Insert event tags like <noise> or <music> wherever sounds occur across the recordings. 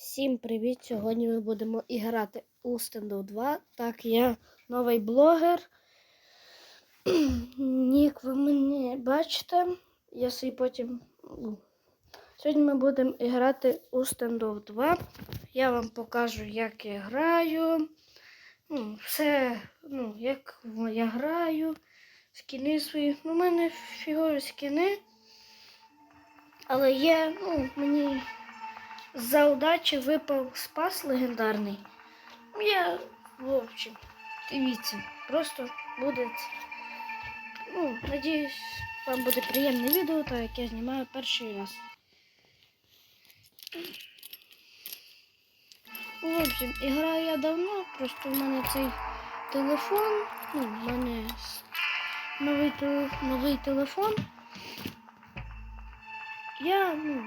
Всім привіт! Сьогодні ми будемо іграти у Standoff 2. Так, я новий блогер. <clears throat> Нік, ви мене бачите. Я свій потім. ну, Сьогодні ми будемо грати у Standoff 2. Я вам покажу, як я граю. Ну, все, ну, як я граю. Скіни свої. Ну, у мене фігові скіни. Але є, ну, мені за удачі випав спас легендарний. Я, в общем, дивіться, просто буде. Ну, надіюсь, вам буде приємне відео, так як я знімаю перший раз. В общем, і граю я давно, просто в мене цей телефон, ну, в мене новий, новий телефон. Я, ну,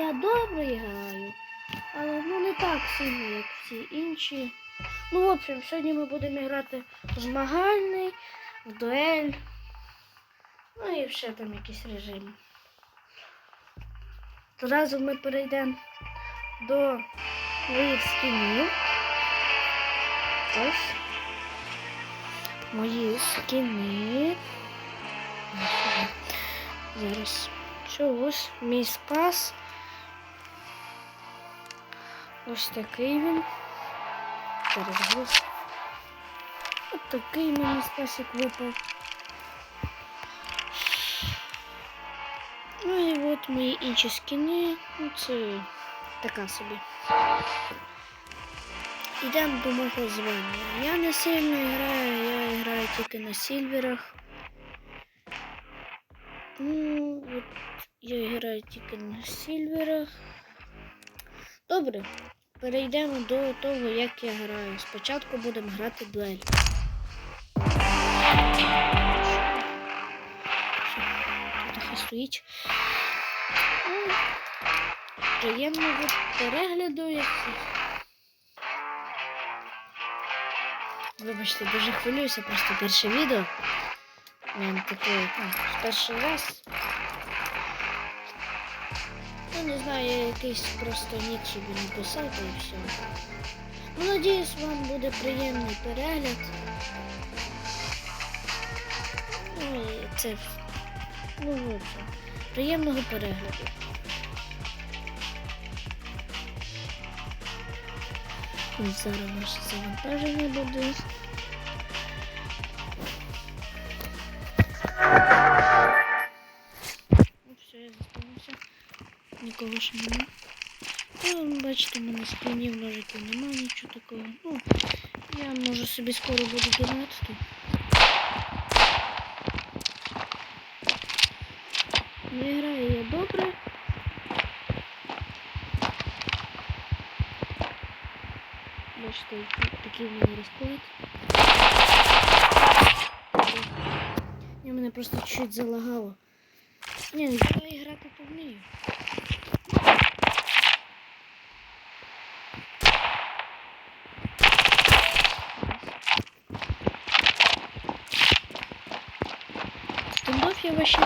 Я добре граю, але ну не так сильно, як всі інші. Ну, в общем, сьогодні ми будемо грати в змагальний, в дуель. Ну і ще там якісь режими. Зразу ми перейдемо до моїх скінів. Ось. Мої скіни. Зараз. Що ось мій спас. Ось такий він. Зараз ось. Ось такий мені спасик випав. Ну і от мої інші скіни. Ну, це така собі. Йдемо до мого звання. Я не сильно граю, я граю тільки на сільверах. Ну, от я граю тільки на сільверах. Добре, Перейдемо до того, як я граю. Спочатку будемо грати дуель. Трохи стоїть. Приємного перегляду, як. Вибачте, дуже хвилююся, просто перше відео. Мене таке ну, перший раз. Ну, не знаю, я якийсь просто нік собі написав, і все. Ну, надіюсь, вам буде приємний перегляд. Ну, це ну, в общем, приємного перегляду. Ось Зараз наше завантаження буде. Нікого ще нема. Ну, бачите, в мене скринів, ножиків немає, нічого такого. Ну, я може собі скоро буду донатити. Не граю я добре. Бачите, такий в мене розклад. Я мене просто чуть залагало. Ні, я грати то Bundan yavaşım.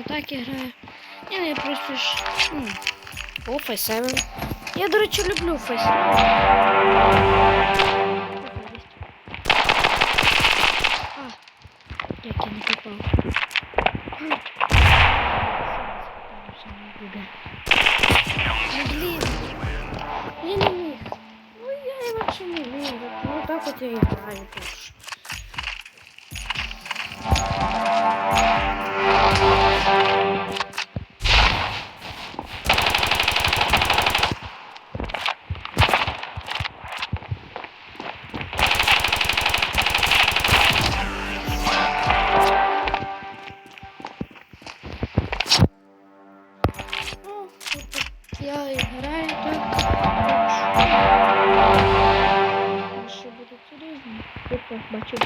поки що я так і граю. Я не просто ж. Ну, о, Файсевен. Я, до речі, люблю Файсевен. А, як я не попав. А. Ну, блін. Я не міг. Ну, я і вообще не міг. Ну, так от я і граю теж. Ще будуть різні. Опа, бачу.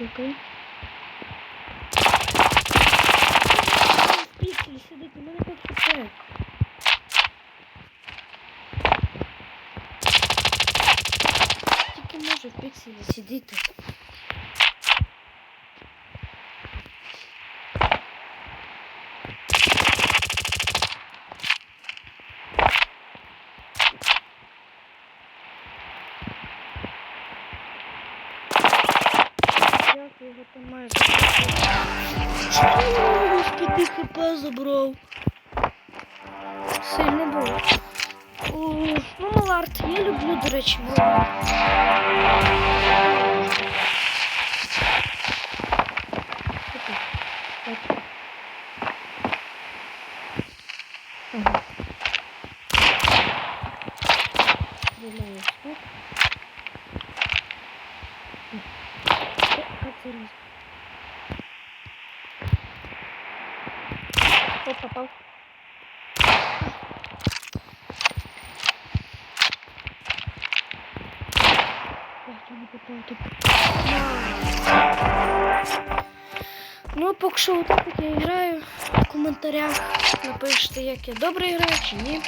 Окей. Піксель сидить, у мене тут хп. Тільки може в пікселі сидіти. Його там має Скільки хп забрав. Сильно було. О, ну, Маларт, я люблю, до речі. Опа. Ага. Стріляю, так? О, Как зараз? О, попал. Не. Ну, поки що отак от я граю. В коментарях напишіть, як я добре граю чи ні.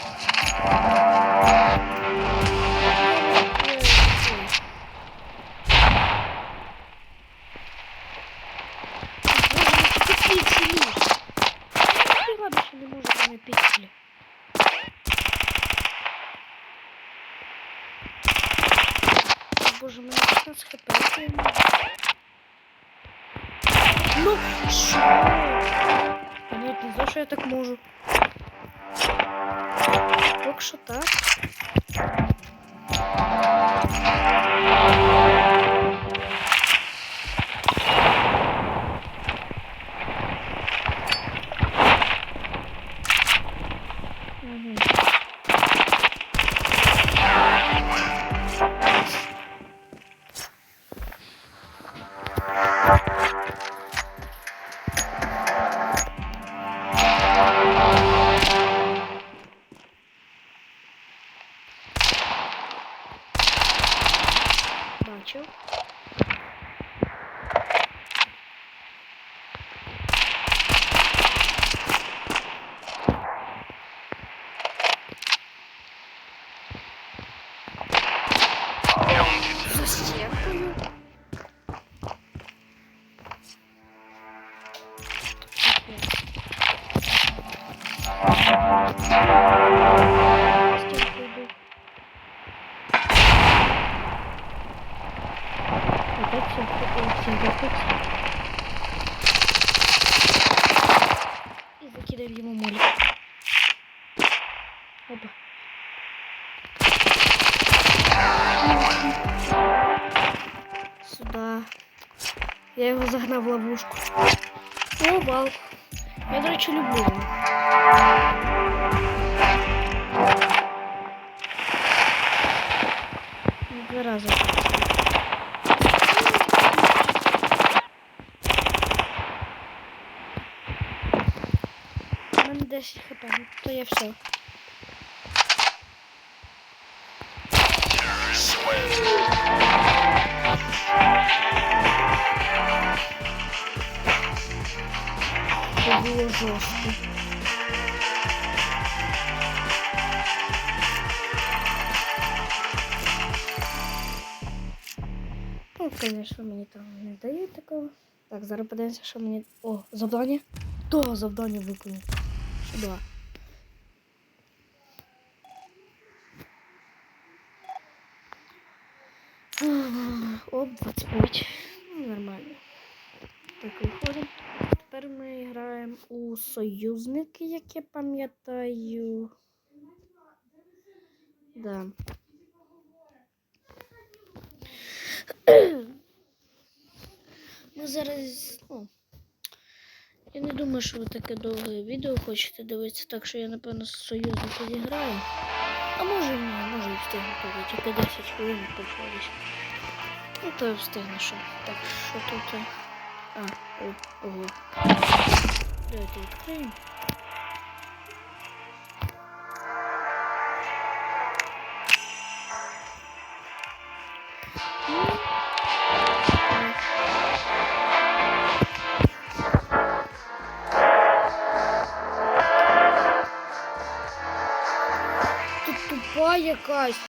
Мене 15 хп. я не можу. Ну, що? Я навіть не знаю, що я так можу. Поки що так. И закидаем ему моли. Опа. Сюда. Я его загнал в ловушку. О, вал. Я, до речі, люблю його. Два рази. У мене 10 хп, ну, то я все. Це було звісно, мені там не дають такого. Так, зараз подивимося, що мені. О, завдання. То завдання виконав. Сюди. Оп, 25. Ну, нормально. Так, виходимо. Тепер ми граємо у союзники, як я пам'ятаю. Да. Ми зараз. Ну, я не думаю, що ви таке довге відео хочете дивитися, так що я, напевно, з союзника зіграю. А може ні, може і встигну тоді, тільки 10 хвилин почались. Ну, то я встигну що. Так, що тут? А, о, ого. Давайте відкриємо. Якась.